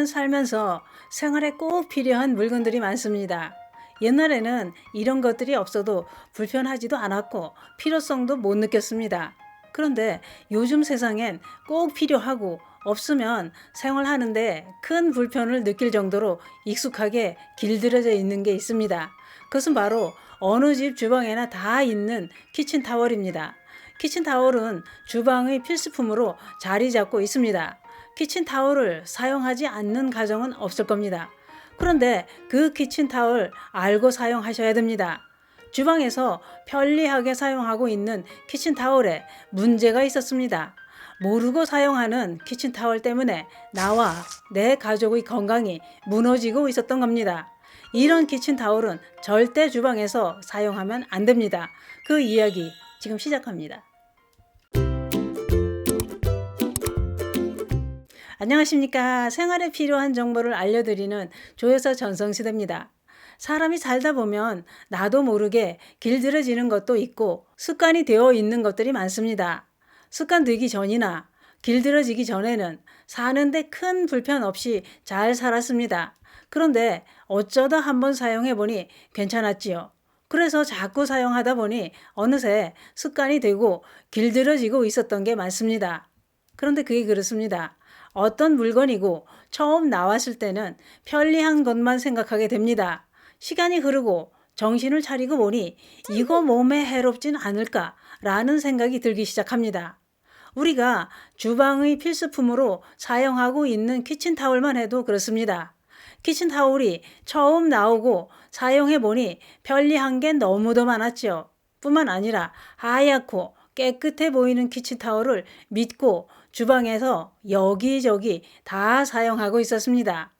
우리는 살면서 생활에 꼭 필요한 물건들이 많습니다. 옛날에는 이런 것들이 없어도 불편하지도 않았고 필요성도 못 느꼈습니다. 그런데 요즘 세상엔 꼭 필요하고 없으면 생활하는데 큰 불편을 느낄 정도로 익숙하게 길들여져 있는 게 있습니다. 그것은 바로 어느 집 주방에나 다 있는 키친타월입니다. 키친타월은 주방의 필수품으로 자리 잡고 있습니다. 키친타월을 사용하지 않는 가정은 없을 겁니다. 그런데 그 키친타월 알고 사용하셔야 됩니다. 주방에서 편리하게 사용하고 있는 키친타월에 문제가 있었습니다. 모르고 사용하는 키친타월 때문에 나와 내 가족의 건강이 무너지고 있었던 겁니다. 이런 키친타월은 절대 주방에서 사용하면 안 됩니다. 그 이야기 지금 시작합니다. 안녕하십니까. 생활에 필요한 정보를 알려드리는 조여사 전성시대입니다. 사람이 살다 보면 나도 모르게 길들여지는 것도 있고 습관이 되어 있는 것들이 많습니다. 습관 되기 전이나 길들여지기 전에는 사는데 큰 불편 없이 잘 살았습니다. 그런데 어쩌다 한번 사용해 보니 괜찮았지요. 그래서 자꾸 사용하다 보니 어느새 습관이 되고 길들여지고 있었던 게 많습니다. 그런데 그게 그렇습니다. 어떤 물건이고 처음 나왔을 때는 편리한 것만 생각하게 됩니다. 시간이 흐르고 정신을 차리고 보니 이거 몸에 해롭진 않을까라는 생각이 들기 시작합니다. 우리가 주방의 필수품으로 사용하고 있는 키친타올만 해도 그렇습니다. 키친타올이 처음 나오고 사용해 보니 편리한 게 너무도 많았죠. 뿐만 아니라 하얗고 깨끗해 보이는 키친타올을 믿고 주방에서 여기저기 다 사용하고 있었습니다.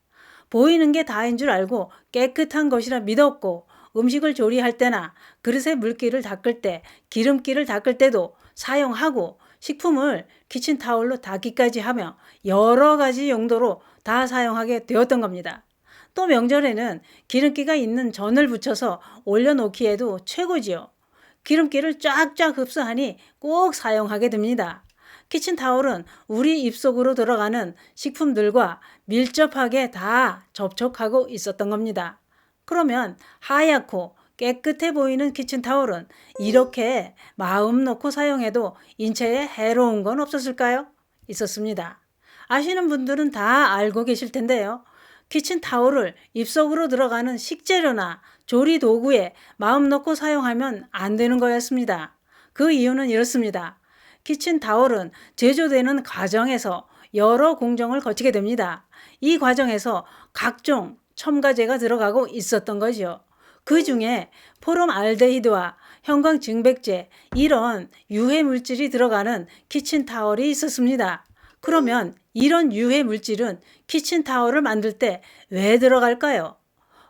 보이는 게 다인 줄 알고 깨끗한 것이라 믿었고 음식을 조리할 때나 그릇에 물기를 닦을 때, 기름기를 닦을 때도 사용하고 식품을 키친타올로 닦기까지 하며 여러 가지 용도로 다 사용하게 되었던 겁니다. 또 명절에는 기름기가 있는 전을 붙여서 올려놓기에도 최고지요. 기름기를 쫙쫙 흡수하니 꼭 사용하게 됩니다. 키친타올은 우리 입속으로 들어가는 식품들과 밀접하게 다 접촉하고 있었던 겁니다. 그러면 하얗고 깨끗해 보이는 키친타올은 이렇게 마음 놓고 사용해도 인체에 해로운 건 없었을까요? 있었습니다. 아시는 분들은 다 알고 계실 텐데요. 키친타올을 입속으로 들어가는 식재료나 조리 도구에 마음 놓고 사용하면 안 되는 거였습니다. 그 이유는 이렇습니다. 키친타올은 제조되는 과정에서 여러 공정을 거치게 됩니다. 이 과정에서 각종 첨가제가 들어가고 있었던 거죠. 그 중에 포름알데히드와 형광증백제 이런 유해 물질이 들어가는 키친타월이 있었습니다. 그러면 이런 유해 물질은 키친타월을 만들 때 왜 들어갈까요?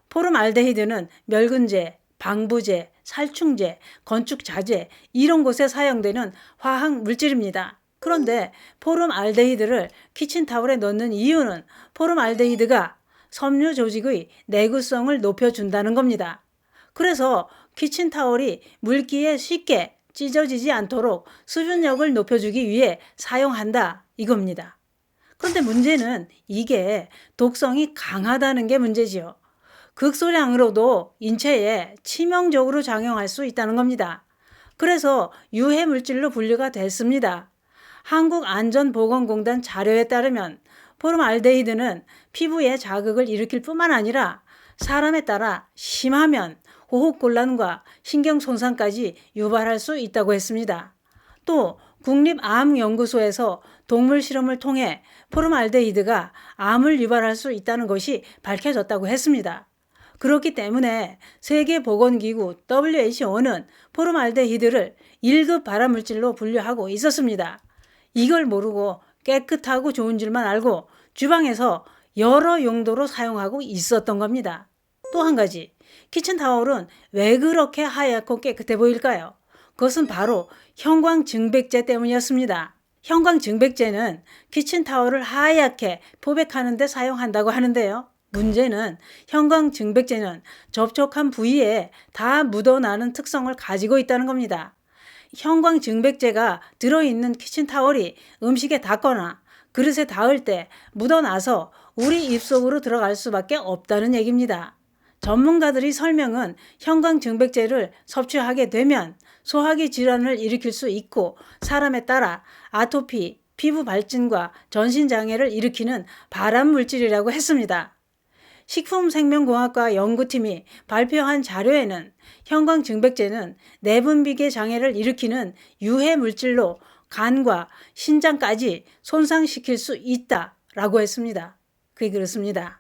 포름알데히드는 멸균제, 방부제, 살충제, 건축자재 이런 곳에 사용되는 화학 물질입니다. 그런데 포름알데히드를 키친타월에 넣는 이유는 포름알데히드가 섬유 조직의 내구성을 높여준다는 겁니다. 그래서 키친타월이 물기에 쉽게 찢어지지 않도록 수분력을 높여주기 위해 사용한다 이겁니다. 그런데 문제는 이게 독성이 강하다는 게 문제지요. 극소량으로도 인체에 치명적으로 작용할 수 있다는 겁니다. 그래서 유해 물질로 분류가 됐습니다. 한국안전보건공단 자료에 따르면 포름알데히드는 피부에 자극을 일으킬 뿐만 아니라 사람에 따라 심하면 호흡곤란과 신경 손상까지 유발할 수 있다고 했습니다. 또 국립암연구소에서 동물 실험을 통해 포름알데히드가 암을 유발할 수 있다는 것이 밝혀졌다고 했습니다. 그렇기 때문에 세계보건기구 WHO는 포름알데히드를 1급 발암물질로 분류하고 있었습니다. 이걸 모르고 깨끗하고 좋은 줄만 알고 주방에서 여러 용도로 사용하고 있었던 겁니다. 또 한 가지, 키친타월은 왜 그렇게 하얗고 깨끗해 보일까요? 그것은 바로 형광증백제 때문이었습니다. 형광증백제는 키친타월을 하얗게 포백하는 데 사용한다고 하는데요. 문제는 형광증백제는 접촉한 부위에 다 묻어나는 특성을 가지고 있다는 겁니다. 형광증백제가 들어있는 키친타월이 음식에 닿거나 그릇에 닿을 때 묻어나서 우리 입속으로 들어갈 수밖에 없다는 얘기입니다. 전문가들이 설명은 형광증백제를 섭취하게 되면 소화기 질환을 일으킬 수 있고 사람에 따라 아토피, 피부 발진과 전신 장애를 일으키는 발암 물질이라고 했습니다. 식품생명공학과 연구팀이 발표한 자료에는 형광증백제는 내분비계 장애를 일으키는 유해 물질로 간과 신장까지 손상시킬 수 있다라고 했습니다. 그게 그렇습니다.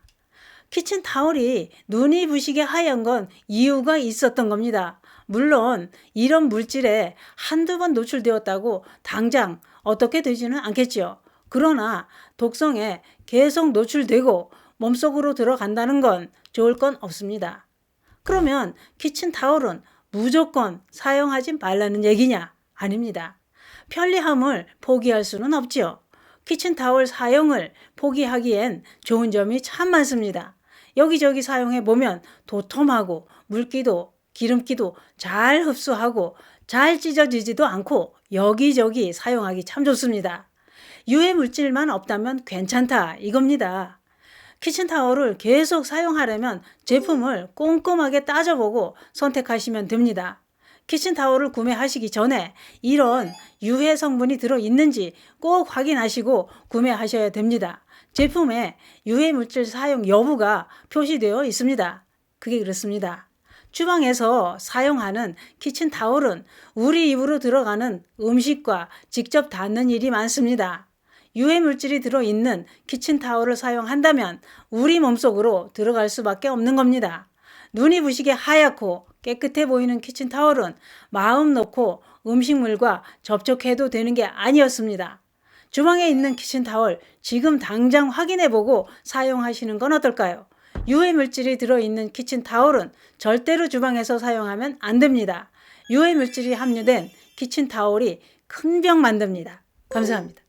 키친 타올이 눈이 부시게 하얀 건 이유가 있었던 겁니다. 물론 이런 물질에 한두 번 노출되었다고 당장 어떻게 되지는 않겠지요. 그러나 독성에 계속 노출되고 몸속으로 들어간다는 건 좋을 건 없습니다. 그러면 키친 타올은 무조건 사용하지 말라는 얘기냐? 아닙니다. 편리함을 포기할 수는 없지요. 키친타올 사용을 포기하기엔 좋은 점이 참 많습니다. 여기저기 사용해 보면 도톰하고 물기도 기름기도 잘 흡수하고 잘 찢어지지도 않고 여기저기 사용하기 참 좋습니다. 유해 물질만 없다면 괜찮다 이겁니다. 키친타월을 계속 사용하려면 제품을 꼼꼼하게 따져보고 선택하시면 됩니다. 키친타월을 구매하시기 전에 이런 유해 성분이 들어있는지 꼭 확인하시고 구매하셔야 됩니다. 제품에 유해 물질 사용 여부가 표시되어 있습니다. 그게 그렇습니다. 주방에서 사용하는 키친타올은 우리 입으로 들어가는 음식과 직접 닿는 일이 많습니다. 유해 물질이 들어있는 키친타올을 사용한다면 우리 몸속으로 들어갈 수밖에 없는 겁니다. 눈이 부시게 하얗고 깨끗해 보이는 키친타올은 마음 놓고 음식물과 접촉해도 되는 게 아니었습니다. 주방에 있는 키친타올 지금 당장 확인해 보고 사용하시는 건 어떨까요? 유해 물질이 들어있는 키친타올은 절대로 주방에서 사용하면 안 됩니다. 유해 물질이 함유된 키친타올이 큰 병 만듭니다. 감사합니다.